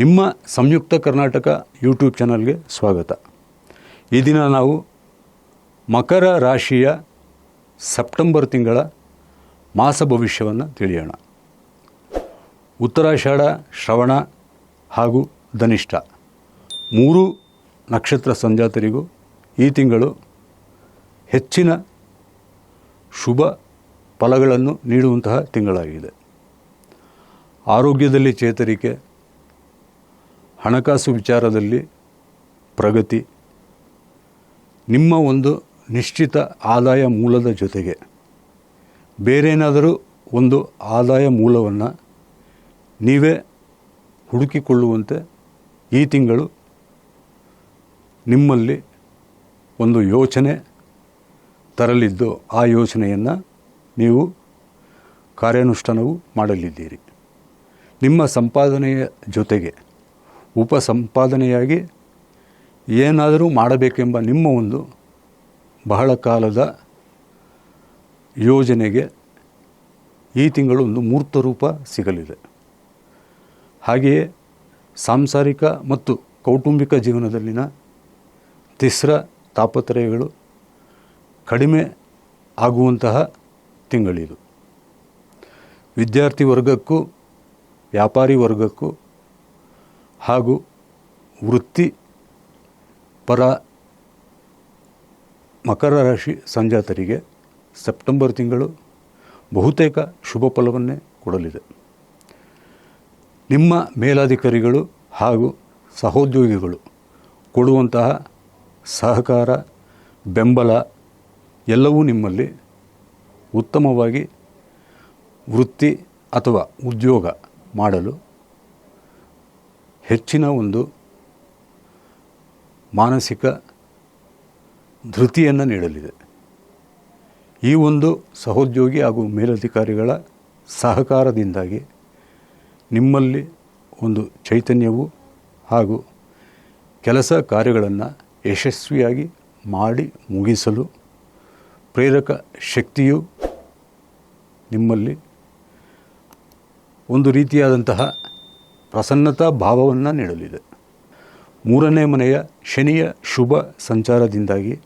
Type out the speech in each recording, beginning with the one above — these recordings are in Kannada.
ನಿಮ್ಮ ಸಂಯುಕ್ತ ಕರ್ನಾಟಕ ಯೂಟ್ಯೂಬ್ ಚಾನಲ್ಗೆ ಸ್ವಾಗತ. ಈ ದಿನ ನಾವು ಮಕರ ರಾಶಿಯ ಸೆಪ್ಟೆಂಬರ್ ತಿಂಗಳ ಮಾಸ ಭವಿಷ್ಯವನ್ನು ತಿಳಿಯೋಣ. ಉತ್ತರಾಷಾಢ, ಶ್ರವಣ ಹಾಗೂ ಧನಿಷ್ಠ ಮೂರು ನಕ್ಷತ್ರ ಸಂಜಾತರಿಗೂ ಈ ತಿಂಗಳು ಹೆಚ್ಚಿನ ಶುಭ ಫಲಗಳನ್ನು ನೀಡುವಂತಹ ತಿಂಗಳಾಗಿದೆ. ಆರೋಗ್ಯದಲ್ಲಿ ಚೇತರಿಕೆ ಹಣಕಾಸು ವಿಚಾರದಲ್ಲಿ ಪ್ರಗತಿ, ನಿಮ್ಮ ಒಂದು ನಿಶ್ಚಿತ ಆದಾಯ ಮೂಲದ ಜೊತೆಗೆ ಬೇರೇನಾದರೂ ಒಂದು ಆದಾಯ ಮೂಲವನ್ನು ನೀವೇ ಹುಡುಕಿಕೊಳ್ಳುವಂತೆ ಈ ತಿಂಗಳು ನಿಮ್ಮಲ್ಲಿ ಒಂದು ಯೋಚನೆ ತರಲಿದ್ದು, ಆ ಯೋಚನೆಯನ್ನು ನೀವು ಕಾರ್ಯಾನುಷ್ಠಾನವು ಮಾಡಲಿದ್ದೀರಿ. ನಿಮ್ಮ ಸಂಪಾದನೆಯ ಜೊತೆಗೆ ಉಪ ಸಂಪಾದನೆಯಾಗಿ ಏನಾದರೂ ಮಾಡಬೇಕೆಂಬ ನಿಮ್ಮ ಒಂದು ಬಹಳ ಕಾಲದ ಯೋಜನೆಗೆ ಈ ತಿಂಗಳು ಒಂದು ಮೂರ್ತ ರೂಪ ಸಿಗಲಿದೆ. ಹಾಗೆಯೇ ಸಾಂಸಾರಿಕ ಮತ್ತು ಕೌಟುಂಬಿಕ ಜೀವನದಲ್ಲಿನ ತಿಸ್ರ ತಾಪತ್ರಯಗಳು ಕಡಿಮೆ ಆಗುವಂತಹ ತಿಂಗಳಿದು. ವಿದ್ಯಾರ್ಥಿ ವರ್ಗಕ್ಕೂ ವ್ಯಾಪಾರಿ ವರ್ಗಕ್ಕೂ ಹಾಗೂ ವೃತ್ತಿ ಪರ ಮಕರ ರಾಶಿ ಸಂಜಾತರಿಗೆ ಸೆಪ್ಟೆಂಬರ್ ತಿಂಗಳು ಬಹುತೇಕ ಶುಭ ಫಲವನ್ನೇ ಕೊಡಲಿದೆ. ನಿಮ್ಮ ಮೇಲಾಧಿಕಾರಿಗಳು ಹಾಗೂ ಸಹೋದ್ಯೋಗಿಗಳು ಕೊಡುವಂತಹ ಸಹಕಾರ, ಬೆಂಬಲ ಎಲ್ಲವೂ ನಿಮ್ಮಲ್ಲಿ ಉತ್ತಮವಾಗಿ ವೃತ್ತಿ ಅಥವಾ ಉದ್ಯೋಗ ಮಾಡಲು ಹೆಚ್ಚಿನ ಒಂದು ಮಾನಸಿಕ ಧೃತಿಯನ್ನು ನೀಡಲಿದೆ. ಈ ಒಂದು ಸಹೋದ್ಯೋಗಿ ಹಾಗೂ ಮೇಲಧಿಕಾರಿಗಳ ಸಹಕಾರದಿಂದಾಗಿ ನಿಮ್ಮಲ್ಲಿ ಒಂದು ಚೈತನ್ಯವು ಹಾಗೂ ಕೆಲಸ ಕಾರ್ಯಗಳನ್ನು ಯಶಸ್ವಿಯಾಗಿ ಮಾಡಿ ಮುಗಿಸಲು ಪ್ರೇರಕ ಶಕ್ತಿಯು ನಿಮ್ಮಲ್ಲಿ ಒಂದು ರೀತಿಯಾದಂತಹ ಪ್ರಸನ್ನತಾ ಭಾವವನ್ನು ನೀಡಲಿದೆ. ಮೂರನೇ ಮನೆಯ ಶನಿಯ ಶುಭ ಸಂಚಾರದಿಂದಾಗಿ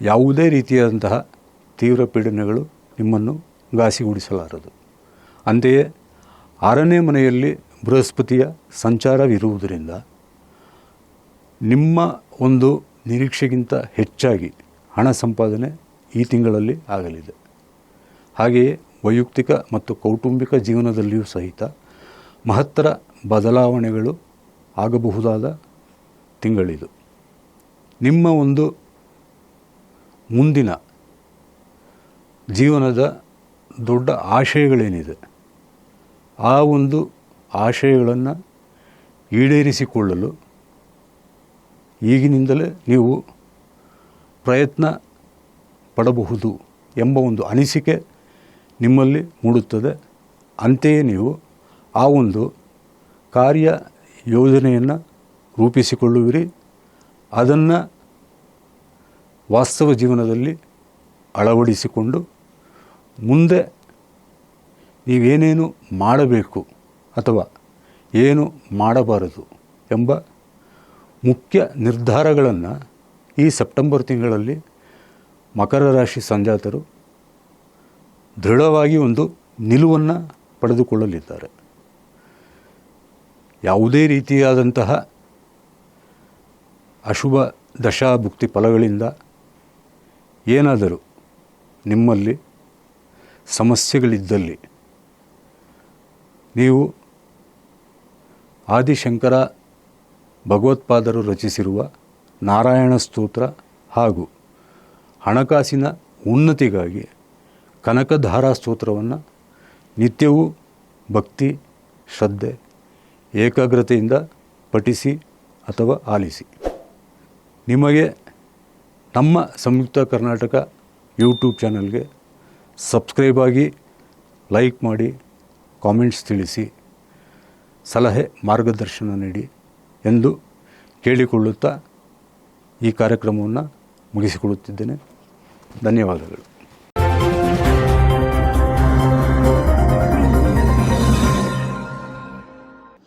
ಯಾವುದೇ ರೀತಿಯಾದಂತಹ ತೀವ್ರ ಪೀಡನೆಗಳು ನಿಮ್ಮನ್ನು ಘಾಸಿಗೂಡಿಸಲಾರದು. ಅಂತೆಯೇ ಆರನೇ ಮನೆಯಲ್ಲಿ ಬೃಹಸ್ಪತಿಯ ಸಂಚಾರವಿರುವುದರಿಂದ ನಿಮ್ಮ ಒಂದು ನಿರೀಕ್ಷೆಗಿಂತ ಹೆಚ್ಚಾಗಿ ಹಣ ಸಂಪಾದನೆ ಈ ತಿಂಗಳಲ್ಲಿ ಆಗಲಿದೆ. ಹಾಗೆಯೇ ವೈಯಕ್ತಿಕ ಮತ್ತು ಕೌಟುಂಬಿಕ ಜೀವನದಲ್ಲಿಯೂ ಸಹಿತ ಮಹತ್ತರ ಬದಲಾವಣೆಗಳು ಆಗಬಹುದಾದ ತಿಂಗಳಿದು. ನಿಮ್ಮ ಒಂದು ಮುಂದಿನ ಜೀವನದ ದೊಡ್ಡ ಆಶಯಗಳೇನಿದೆ? ಆ ಒಂದು ಆಶಯಗಳನ್ನು ಈಡೇರಿಸಿಕೊಳ್ಳಲು ಈಗಿನಿಂದಲೇ ನೀವು ಪ್ರಯತ್ನ ಪಡಬಹುದು ಎಂಬ ಒಂದು ಅನಿಸಿಕೆ ನಿಮ್ಮಲ್ಲಿ ಮೂಡುತ್ತದೆ. ಅಂತೆಯೇ ನೀವು ಆ ಒಂದು ಕಾರ್ಯ ಯೋಜನೆಯನ್ನು ರೂಪಿಸಿಕೊಳ್ಳುವಿರಿ. ಅದನ್ನು ವಾಸ್ತವ ಜೀವನದಲ್ಲಿ ಅಳವಡಿಸಿಕೊಂಡು ಮುಂದೆ ನೀವೇನೇನು ಮಾಡಬೇಕು ಅಥವಾ ಏನು ಮಾಡಬಾರದು ಎಂಬ ಮುಖ್ಯ ನಿರ್ಧಾರಗಳನ್ನು ಈ ಸೆಪ್ಟೆಂಬರ್ ತಿಂಗಳಲ್ಲಿ ಮಕರ ರಾಶಿ ಸಂಜಾತರು ದೃಢವಾಗಿ ಒಂದು ನಿಲುವನ್ನು ಪಡೆದುಕೊಳ್ಳಲಿದ್ದಾರೆ. ಯಾವುದೇ ರೀತಿಯಾದಂತಹ ಅಶುಭ ದಶಾಭುಕ್ತಿ ಫಲಗಳಿಂದ ಏನಾದರೂ ನಿಮ್ಮಲ್ಲಿ ಸಮಸ್ಯೆಗಳಿದ್ದಲ್ಲಿ ನೀವು ಆದಿಶಂಕರ ಭಗವತ್ಪಾದರು ರಚಿಸಿರುವ ನಾರಾಯಣ ಸ್ತೋತ್ರ ಹಾಗೂ ಹಣಕಾಸಿನ ಉನ್ನತಿಗಾಗಿ ಕನಕಧಾರಾ ಸ್ತೋತ್ರವನ್ನು ನಿತ್ಯವೂ ಭಕ್ತಿ, ಶ್ರದ್ಧೆ ಏಕಾಗ್ರತೆಯಿಂದ ಪಠಿಸಿ ಅಥವಾ ಆಲಿಸಿ. ನಿಮಗೆ ನಮ್ಮ ಸಂಯುಕ್ತ ಕರ್ನಾಟಕ ಯೂಟ್ಯೂಬ್ ಚಾನಲ್ಗೆ ಸಬ್ಸ್ಕ್ರೈಬ್ ಆಗಿ ಲೈಕ್ ಮಾಡಿ, ಕಾಮೆಂಟ್ಸ್ ತಿಳಿಸಿ, ಸಲಹೆ, ಮಾರ್ಗದರ್ಶನ ನೀಡಿ ಎಂದು ಕೇಳಿಕೊಳ್ಳುತ್ತಾ ಈ ಕಾರ್ಯಕ್ರಮವನ್ನು ಮುಗಿಸಿಕೊಳ್ಳುತ್ತಿದ್ದೇನೆ. ಧನ್ಯವಾದಗಳು.